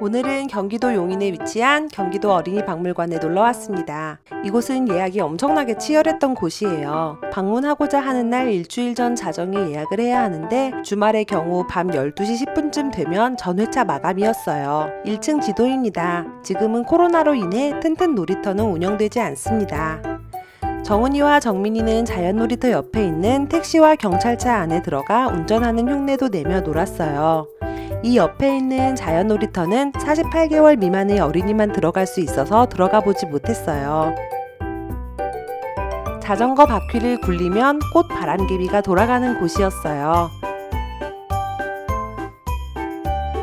오늘은 경기도 용인에 위치한 경기도 어린이 박물관에 놀러 왔습니다. 이곳은 예약이 엄청나게 치열했던 곳이에요. 방문하고자 하는 날 일주일 전 자정에 예약을 해야 하는데 주말의 경우 밤 12시 10분쯤 되면 전회차 마감이었어요. 1층 지도입니다. 지금은 코로나로 인해 튼튼 놀이터는 운영되지 않습니다. 정은이와 정민이는 자연놀이터 옆에 있는 택시와 경찰차 안에 들어가 운전하는 흉내도 내며 놀았어요. 이 옆에 있는 자연놀이터는 48개월 미만의 어린이만 들어갈 수 있어서 들어가 보지 못했어요. 자전거 바퀴를 굴리면 꽃 바람개비가 돌아가는 곳이었어요.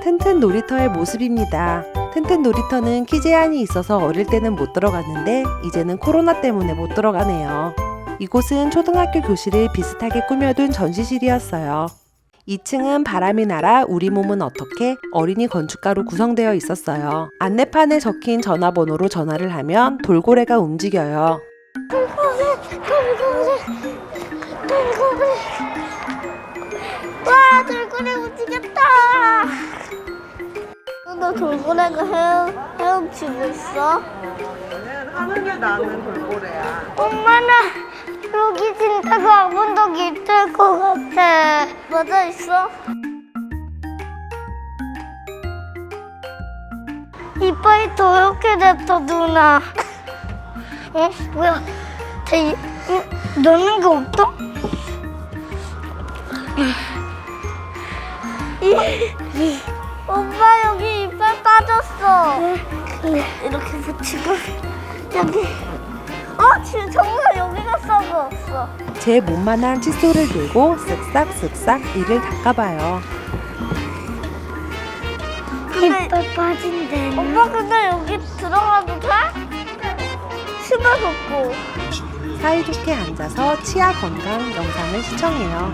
튼튼 놀이터의 모습입니다. 튼튼 놀이터는 키 제한이 있어서 어릴 때는 못 들어갔는데 이제는 코로나 때문에 못 들어가네요. 이곳은 초등학교 교실을 비슷하게 꾸며둔 전시실이었어요. 2층은 바람이 날아 우리 몸은 어떻게 어린이 건축가로 구성되어 있었어요. 안내판에 적힌 전화번호로 전화를 하면 돌고래가 움직여요. 돌고래 와 돌고래 움직였다 너 돌고래가 헤엄, 헤엄치고 있어? 하늘을 나는 돌고래야. 엄마는 여기 진짜 가본 적 있을 것 같아 맞아 있어? 이빨이 더럽게 됐어 누나 어? 뭐야 쟤 이- 이- 넣는 거 없어? 이- 엄마 여기 이빨 빠졌어 이렇게 붙이고 여기 어 지금 정말 여기가 썩었어 제 몸만한 칫솔을 들고 쓱싹쓱싹 이를 닦아봐요. 이빨 빠진대 엄마 근데 여기 들어가도 돼? 신발 벗고 사이좋게 앉아서 치아 건강 영상을 시청해요.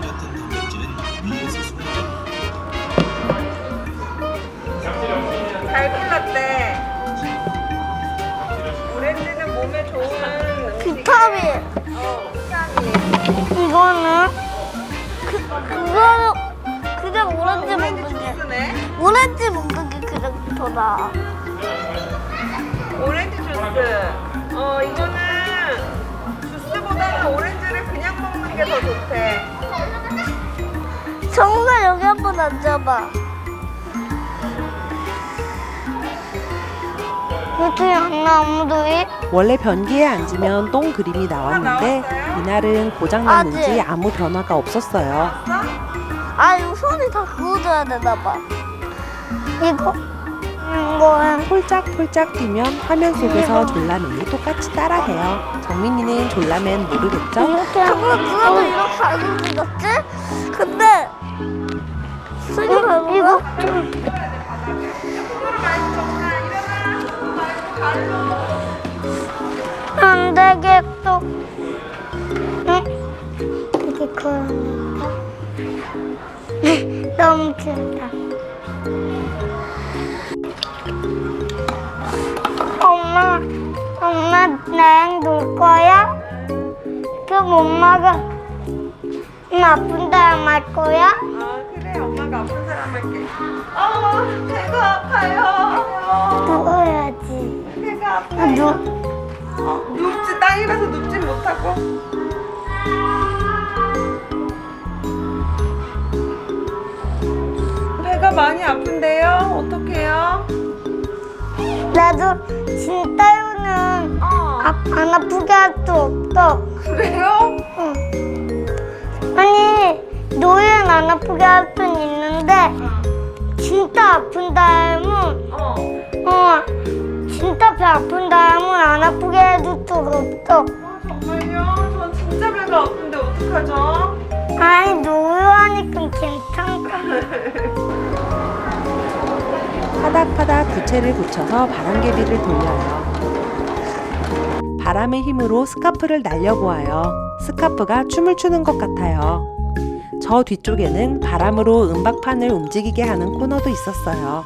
잘 골랐대. 오렌지는 몸에 좋은 비타민 그, 그거는 그냥 오렌지 먹는 게 주스네. 오렌지 먹는 게 그냥 더 나아 오렌지 주스. 어, 이거는 주스보다는 오렌지를 그냥 먹는 게 더 좋대. 정말 여기 한번 앉아봐 어떻게 안 나무들이? 원래 변기에 앉으면 똥 그림이 나왔는데 이날은 고장났는지. 아무 변화가 없었어요. 아 이거 손이 다 구워져야 되나 봐 이거 이거는 폴짝폴짝 뛰면 화면 속에서 졸라맨이 똑같이 따라해요. 정민이는 졸라맨 모르겠죠? 이렇게 하고 누나도 이렇게 안 움직였지? 근데 어, 이거 안 너무 귀엽다 엄마 엄마 나랑 놀 거야? 그럼 엄마가 응, 아픈 다음 할 거야? 아, 그래. 엄마가 아픈 사람 할게. 어, 배가 아파요. 누워야지 배가 아, 아파요. 누, 어, 눕지 땅이라서 눕지 못하고. 많이 아픈데요? 어떡해요? 나도 진짜로는 어. 아, 안 아프게 할 수 없어 그래요? 응. 아니 노예는 안 아프게 할 수는 있는데 진짜 아픈 다음은 어. 어 진짜 배 아픈 다음은 안 아프게 해줄 수가 없어 정말요? 전 진짜 배가 아픈데 어떡하죠? 아니 노예 부채를 붙여서 바람개비를 돌려요. 바람의 힘으로 스카프를 날려보아요. 스카프가 춤을 추는 것 같아요. 저 뒤쪽에는 바람으로 음박판을 움직이게 하는 코너도 있었어요.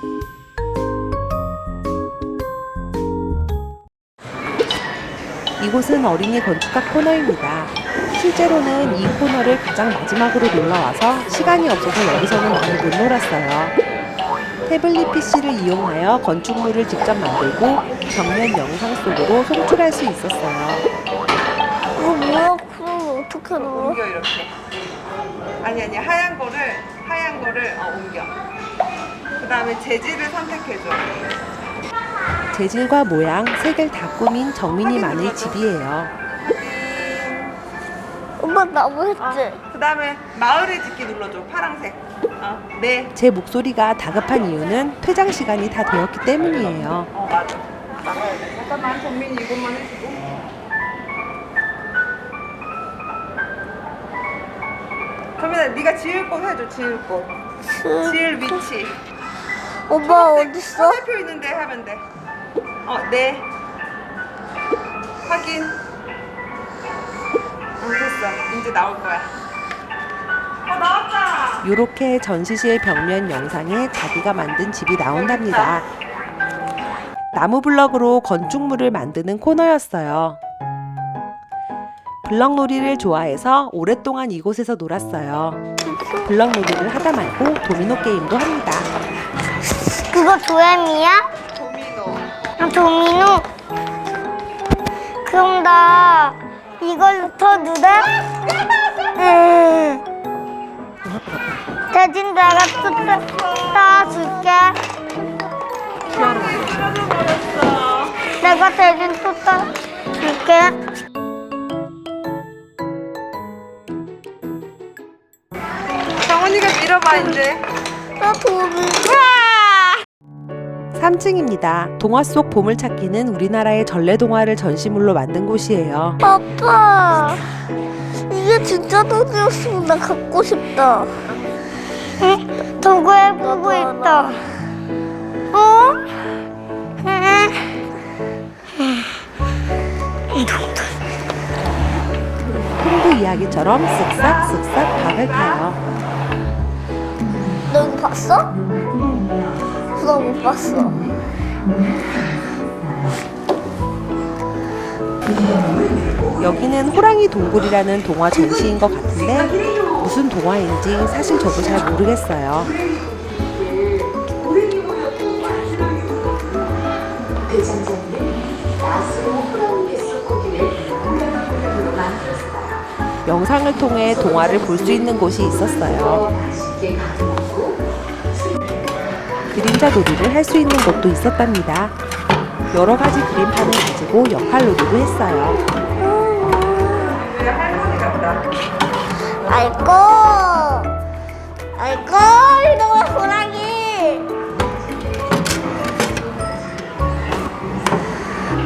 이곳은 어린이 건축가 코너입니다. 실제로는 이 코너를 가장 마지막으로 놀러 와서 시간이 없어서 여기서는 많이 못 놀았어요. 태블릿 PC를 이용하여 건축물을 직접 만들고 벽면 영상 속으로 송출할 수 있었어요. 이거 뭐야? 그럼 어떻게 넣어? 옮겨 이렇게. 아니 아니 하얀 거를 하얀 거를 어, 옮겨. 그다음에 재질을 선택해줘. 재질과 모양, 색을 다 꾸민 정민이 마늘 집이에요. 엄마 나뭐 했지? 그다음에 마을의 짓기 눌러줘. 파랑색. 어, 네. 제 목소리가 다급한 이유는 퇴장 시간이 다 되었기 때문이에요. 어 맞아. 나가야 돼. 잠깐만 정민이 이것만 해주고. 정민아 네가 지을 곳 해줘. 지을 곳. 지을 위치. 초록색 어딨어? 화살표 있는데 하면 돼. 어, 네. 확인. 어, 됐어. 이제 나올 거야. 이렇게 전시실 벽면 영상에 자기가 만든 집이 나온답니다. 나무 블럭으로 건축물을 만드는 코너였어요. 블럭놀이를 좋아해서 오랫동안 이곳에서 놀았어요. 블럭놀이를 하다 말고 도미노 게임도 합니다. 그거 도엠이야? 도미노. 아, 도미노? 그럼 나 이걸부터 누래? 응. 대신 내가 또 따줄게. 찾아버렸어. 내가 대신 또 따줄게. 정원이가 밀어봐, 이제. 나 도미. 3층입니다. 동화 속 보물찾기는 우리나라의 전래 동화를 전시물로 만든 곳이에요. 아빠, 이게 진짜 돈이었으면 나 갖고 싶다. 응? 도구에 보고 있다. 어? 홍보 이야기처럼 쓱싹 쓱싹 박을 타요. 너 이거 봤어? 나 못 봤어. 여기는 호랑이 동굴이라는 동화 전시인 것 같은데 무슨 동화인지 사실 저도 잘 모르겠어요. 영상을 통해 동화를 볼 수 있는 곳이 있었어요. 그림자 놀이를 할 수 있는 곳도 있었답니다. 여러 가지 그림판을 가지고 역할 놀이도 했어요. 알고, 알고, 이놈의 호랑이.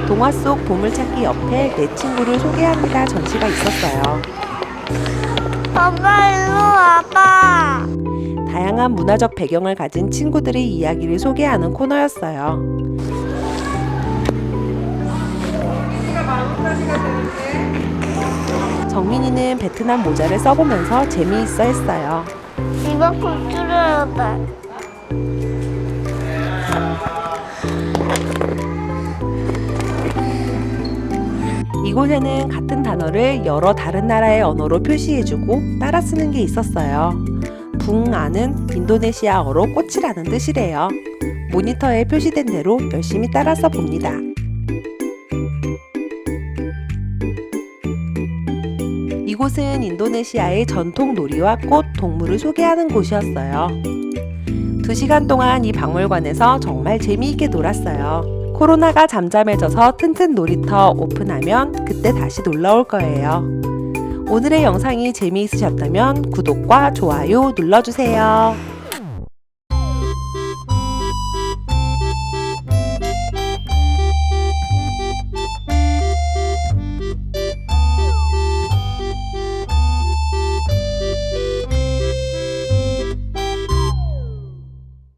동화 속 보물찾기 옆에 내 친구를 소개합니다 전시가 있었어요. 아빠 일로 와봐. 다양한 문화적 배경을 가진 친구들의 이야기를 소개하는 코너였어요. 정민이는 베트남 모자를 써보면서 재미있어 했어요. 이만큼 줄여야 돼. 이곳에는 같은 단어를 여러 다른 나라의 언어로 표시해주고 따라 쓰는 게 있었어요. 붕아는 인도네시아어로 꽃이라는 뜻이래요. 모니터에 표시된 대로 열심히 따라 써봅니다. 이곳은 인도네시아의 전통 놀이와 꽃, 동물을 소개하는 곳이었어요. 두 시간 동안 이 박물관에서 정말 재미있게 놀았어요. 코로나가 잠잠해져서 튼튼 놀이터 오픈하면 그때 다시 놀러 올 거예요. 오늘의 영상이 재미있으셨다면 구독과 좋아요 눌러주세요.